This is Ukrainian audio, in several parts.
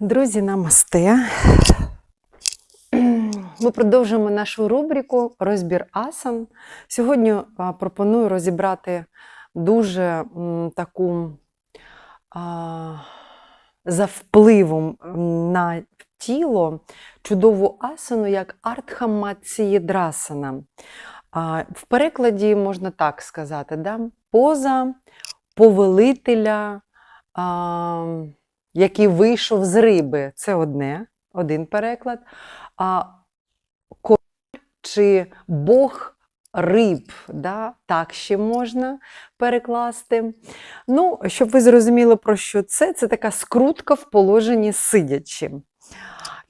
Друзі, намасте. Ми продовжуємо нашу рубрику Розбір асан. Сьогодні пропоную розібрати дуже таку за впливом на тіло чудову асану, як Артхамацієдрасана. В перекладі можна так сказати: да? поза повелителя. Який вийшов з риби. Це одне, один переклад. А король чи Бог риб, да? так ще можна перекласти. Ну, щоб ви зрозуміли, про що це, це така скрутка в положенні сидячи.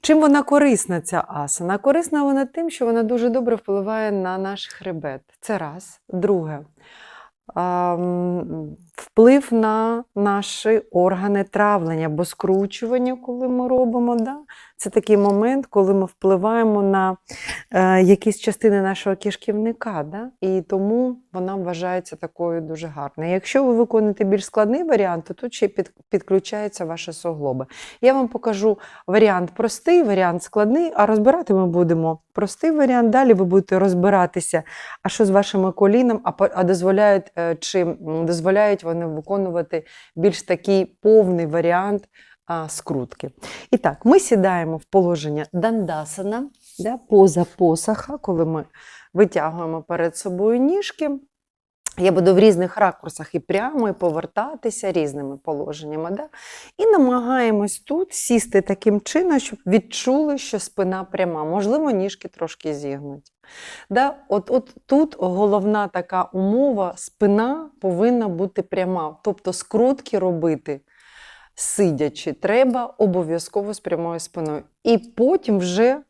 Чим вона корисна, ця асана? Корисна вона тим, що вона дуже добре впливає на наш хребет. Це раз. Друге. Вплив на наші органи травлення, бо скручування, коли ми робимо, да? це такий момент, коли ми впливаємо на е, якісь частини нашого кишківника. Да? І тому вона вважається такою дуже гарною. Якщо ви виконуєте більш складний варіант, то тут ще під, підключаються ваші суглоби. Я вам покажу варіант простий, варіант складний, а розбирати ми будемо простий варіант. Далі ви будете розбиратися, а що з вашими коліном, а, а дозволяють, е, чи дозволяють вони виконувати більш такий повний варіант а, скрутки. І так, ми сідаємо в положення дандасана, да, поза посаха, коли ми витягуємо перед собою ніжки. Я буду в різних ракурсах і прямо, і повертатися різними положеннями. Да? І намагаємось тут сісти таким чином, щоб відчули, що спина пряма. Можливо, ніжки трошки зігнуті. Да? От, от тут головна така умова: спина повинна бути пряма. Тобто скрутки робити сидячи, треба обов'язково з прямою спиною. І потім вже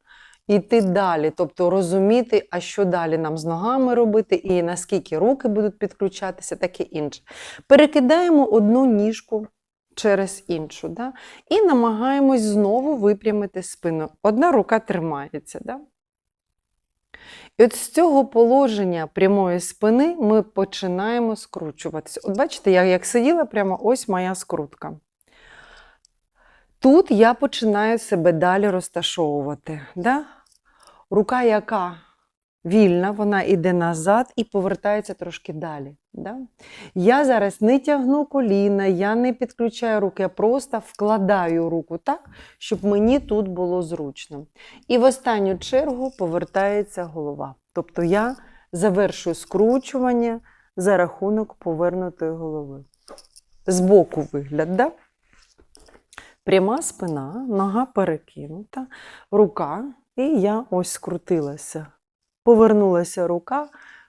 йти далі, тобто розуміти, а що далі нам з ногами робити, і наскільки руки будуть підключатися, таке інше. Перекидаємо одну ніжку через іншу. Да? І намагаємось знову випрямити спину. Одна рука тримається. Да? І от з цього положення прямої спини ми починаємо скручуватися. От бачите, я як сиділа, прямо ось моя скрутка. Тут я починаю себе далі розташовувати. Да? Рука, яка вільна, вона йде назад і повертається трошки далі. Да? Я зараз не тягну коліна, я не підключаю руки, я просто вкладаю руку так, щоб мені тут було зручно. І в останню чергу повертається голова. Тобто я завершую скручування за рахунок повернутої голови. Збоку вигляд, да? Пряма спина, нога перекинута, рука, і я ось скрутилася. Повернулася рука,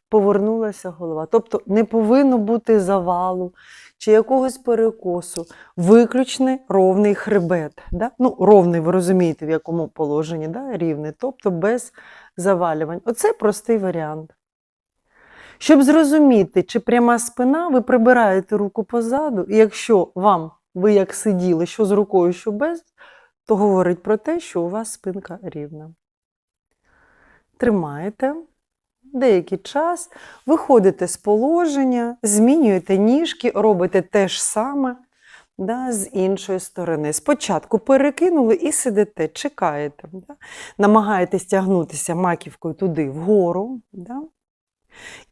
повернулася голова. Тобто не повинно бути завалу чи якогось перекосу, виключний ровний хребет. Да? Ну, ровний, ви розумієте, в якому положенні, да? рівний, тобто без завалювань. Оце простий варіант. Щоб зрозуміти, чи пряма спина, ви прибираєте руку позаду, і якщо вам, ви як сиділи, що з рукою, що без, то говорить про те, що у вас спинка рівна. Тримаєте деякий час, виходите з положення, змінюєте ніжки, робите те ж саме да, з іншої сторони. Спочатку перекинули і сидите, чекаєте. Да? Намагаєтесь тягнутися маківкою туди вгору. Да?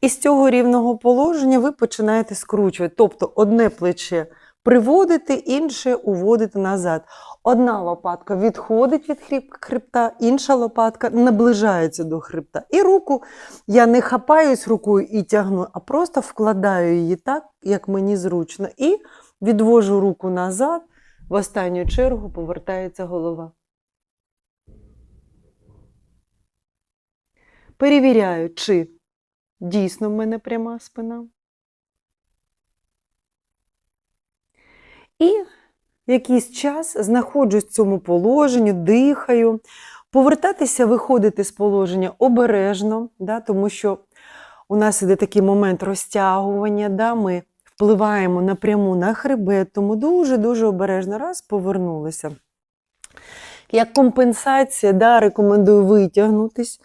І з цього рівного положення ви починаєте скручувати. Тобто одне плече приводите, інше уводите назад. Одна лопатка відходить від хребта, інша лопатка наближається до хребта. І руку я не хапаюсь рукою і тягну, а просто вкладаю її так, як мені зручно. І відвожу руку назад, в останню чергу повертається голова. Перевіряю, чи дійсно в мене пряма спина. І якийсь час знаходжусь в цьому положенні, дихаю. Повертатися, виходити з положення обережно, да, тому що у нас іде такий момент розтягування, да, ми впливаємо напряму на хребет, тому дуже-дуже обережно раз повернулися. Як компенсація, да, рекомендую витягнутись,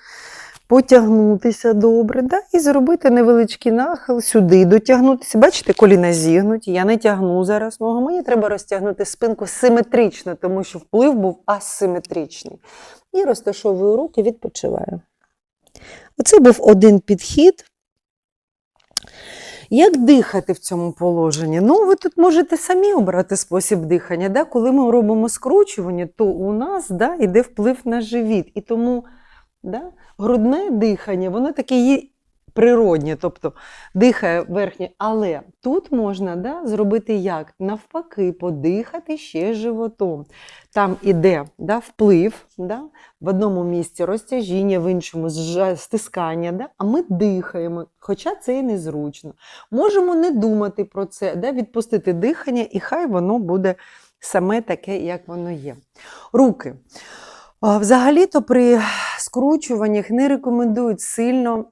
потягнутися добре, да? і зробити невеличкий нахил, сюди дотягнутися. Бачите, коліна зігнуті, я не тягну зараз ногу. Мені треба розтягнути спинку симетрично, тому що вплив був асиметричний. І розташовую руки, відпочиваю. Оце був один підхід. Як дихати в цьому положенні? Ну, ви тут можете самі обрати спосіб дихання. Да? Коли ми робимо скручування, то у нас да, йде вплив на живіт. І тому да, грудне дихання, воно таке є природнє, тобто дихає верхнє. Але тут можна да, зробити як? Навпаки, подихати ще животом. Там іде да, вплив, да, в одному місці розтяжіння, в іншому стискання, да, а ми дихаємо, хоча це і незручно. Можемо не думати про це, да, відпустити дихання, і хай воно буде саме таке, як воно є. Руки. Взагалі-то при скручуваннях не рекомендують сильно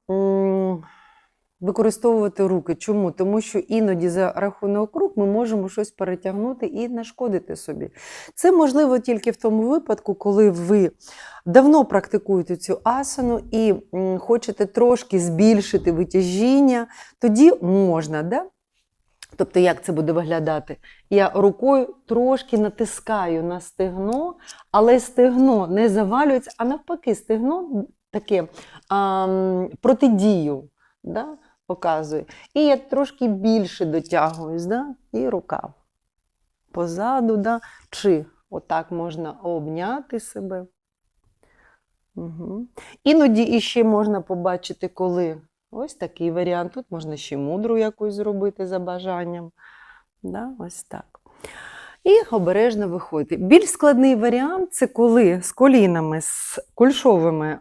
використовувати руки. Чому? Тому що іноді за рахунок рук ми можемо щось перетягнути і нашкодити собі. Це можливо тільки в тому випадку, коли ви давно практикуєте цю асану і хочете трошки збільшити витяжіння, тоді можна. Да? Тобто, як це буде виглядати? Я рукою трошки натискаю на стегно, але стегно не завалюється, а навпаки, стегно таке а, протидію да, показує. І я трошки більше дотягуюсь, да, і рука позаду, да, чи отак можна обняти себе. Угу. Іноді іще можна побачити, коли ось такий варіант. Тут можна ще мудру якусь зробити за бажанням. Да, ось так. І обережно виходити. Більш складний варіант це коли з колінами, з кульшовими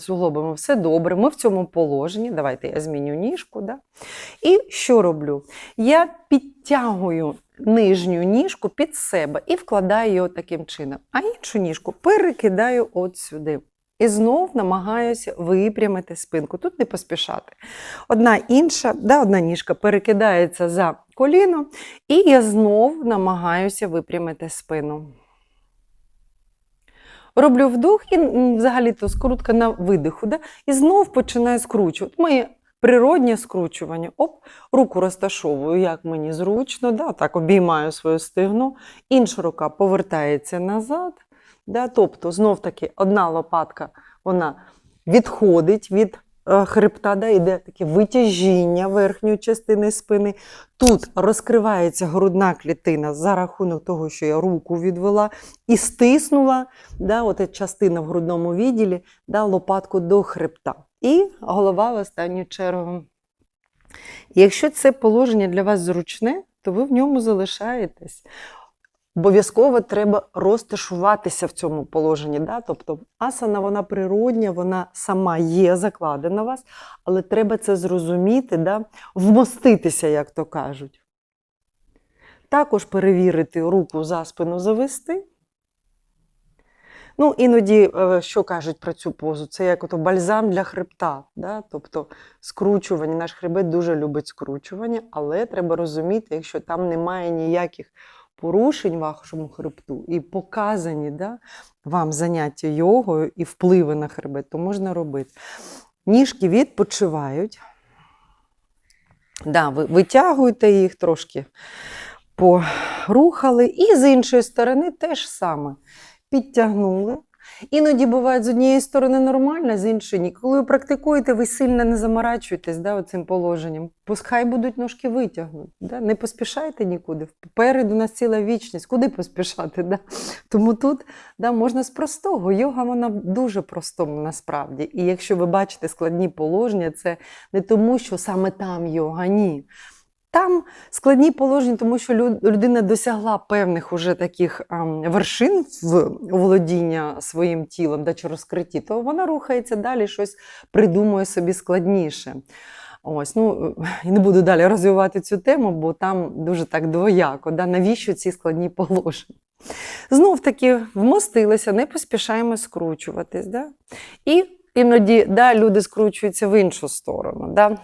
суглобами все добре. Ми в цьому положенні. Давайте я зміню ніжку. Да? І що роблю? Я підтягую нижню ніжку під себе і вкладаю її таким чином. А іншу ніжку перекидаю от сюди. І знов намагаюся випрямити спинку. Тут не поспішати. Одна інша, да, одна ніжка перекидається за коліно, і я знов намагаюся випрямити спину. Роблю вдох і взагалі-то скрутка на видиху. Да? І знов починаю скручувати. Моє природнє скручування. Оп, руку розташовую, як мені зручно, да? так обіймаю свою стигну. Інша рука повертається назад. Да? Тобто, знов таки, одна лопатка вона відходить від е, хребта, да? йде таке витяжіння верхньої частини спини. Тут розкривається грудна клітина за рахунок того, що я руку відвела і стиснула да, от частина в грудному відділі, да, лопатку до хребта. І голова в останню чергу. Якщо це положення для вас зручне, то ви в ньому залишаєтесь. Обов'язково треба розташуватися в цьому положенні. Да? Тобто асана вона природня, вона сама є закладена вас, але треба це зрозуміти, да? вмоститися, як то кажуть. Також перевірити руку за спину завести. Ну, іноді, е, що кажуть про цю позу? Це як ото бальзам для хребта. Да? Тобто скручування. Наш хребет дуже любить скручування, але треба розуміти, якщо там немає ніяких порушень вашому хребту і показані да, вам заняття йогою і впливи на хребет, то можна робити. Ніжки відпочивають. Да, ви витягуєте їх трошки порухали. І з іншої сторони теж саме. Підтягнули. Іноді буває з однієї сторони нормально, з іншої ні. Коли ви практикуєте, ви сильно не заморачуєтесь да, цим положенням. Пускай будуть ножки витягнуті. Да? Не поспішайте нікуди. Попереду нас ціла вічність. Куди поспішати? Да? Тому тут да, можна з простого. Йога вона дуже простому насправді. І якщо ви бачите складні положення, це не тому, що саме там йога, ні. Там складні положення, тому що людина досягла певних уже таких ем, вершин в володіння своїм тілом да, чи розкритті, то вона рухається далі, щось придумує собі складніше. Ось, ну, і не буду далі розвивати цю тему, бо там дуже так двояко. Да? Навіщо ці складні положення? Знов таки вмостилися, не поспішаємо скручуватись. Да? І іноді да, люди скручуються в іншу сторону. Да?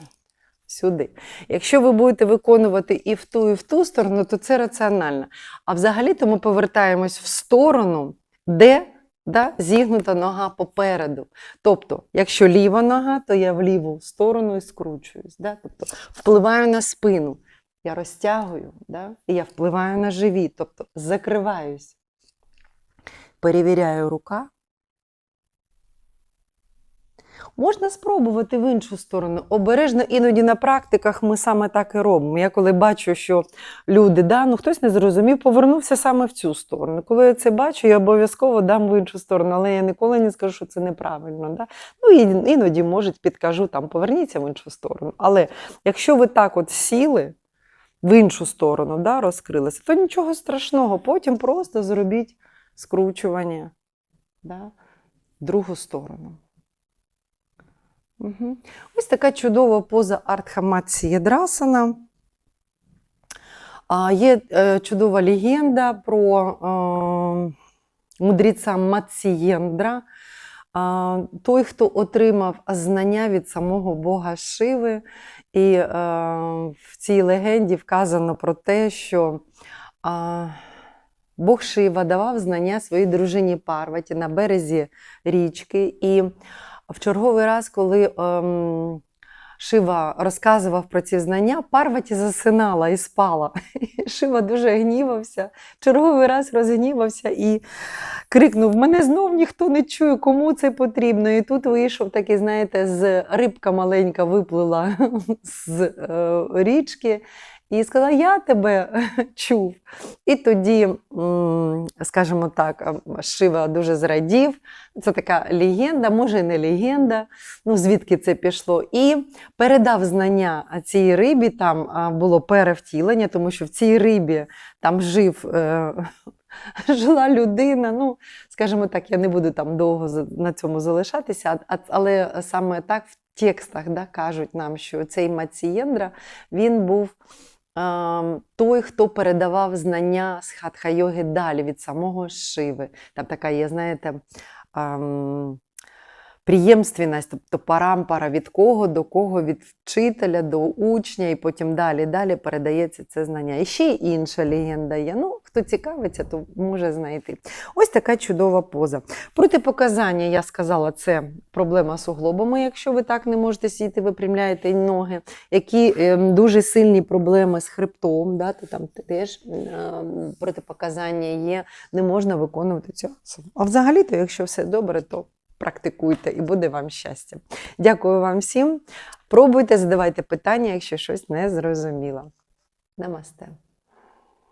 Сюди. Якщо ви будете виконувати і в ту, і в ту сторону, то це раціонально. А взагалі-то ми повертаємось в сторону, де да? зігнута нога попереду. Тобто, якщо ліва нога, то я в ліву сторону і скручуюсь. Да? Тобто, впливаю на спину, я розтягую, да? і я впливаю на живіт, тобто закриваюсь. Перевіряю рука. Можна спробувати в іншу сторону. Обережно, іноді на практиках ми саме так і робимо. Я коли бачу, що люди, да, ну хтось не зрозумів, повернувся саме в цю сторону. Коли я це бачу, я обов'язково дам в іншу сторону, але я ніколи не скажу, що це неправильно. Да? Ну, і іноді, може, підкажу, там, поверніться в іншу сторону. Але якщо ви так от сіли в іншу сторону, да, розкрилися, то нічого страшного. Потім просто зробіть скручування да, в другу сторону. Угу. Ось така чудова поза Артхаматсієдрасана. А, Є е, чудова легенда про е, мудреця Матсієндра. А, той, хто отримав знання від самого Бога Шиви. І е, в цій легенді вказано про те, що Бог Шива давав знання своїй дружині Парваті на березі річки. І в черговий раз, коли ем, Шива розказував про ці знання, Парваті засинала і спала. Шива дуже гнівався, черговий раз розгнівався і крикнув: Мене знов ніхто не чує, кому це потрібно. І тут вийшов такий, знаєте, з рибка маленька виплила з е, річки. І сказала, я тебе чув. І тоді, скажімо так, Шива дуже зрадів. Це така легенда, може і не легенда, ну звідки це пішло. І передав знання цій рибі, там було перевтілення, тому що в цій рибі там жив. Е, Жила людина, ну, скажімо так, я не буду там довго на цьому залишатися, але саме так в текстах да, кажуть нам, що цей Мацієндра, він був ем, той, хто передавав знання з хатха-йоги далі від самого Шиви. Там така є, знаєте, приємственність, тобто парампара від кого до кого, від вчителя до учня, і потім далі, далі передається це знання. І ще інша легенда є. Ну, хто цікавиться, то може знайти. Ось така чудова поза. Протипоказання, я сказала, це проблема з суглобами, якщо ви так не можете сидіти, випрямляєте ноги. Які ем, дуже сильні проблеми з хребтом, да, то там теж ем, протипоказання є, не можна виконувати цю. А взагалі-то, якщо все добре, то практикуйте і буде вам щастя. Дякую вам всім. Пробуйте, задавайте питання, якщо щось не зрозуміло. Намасте.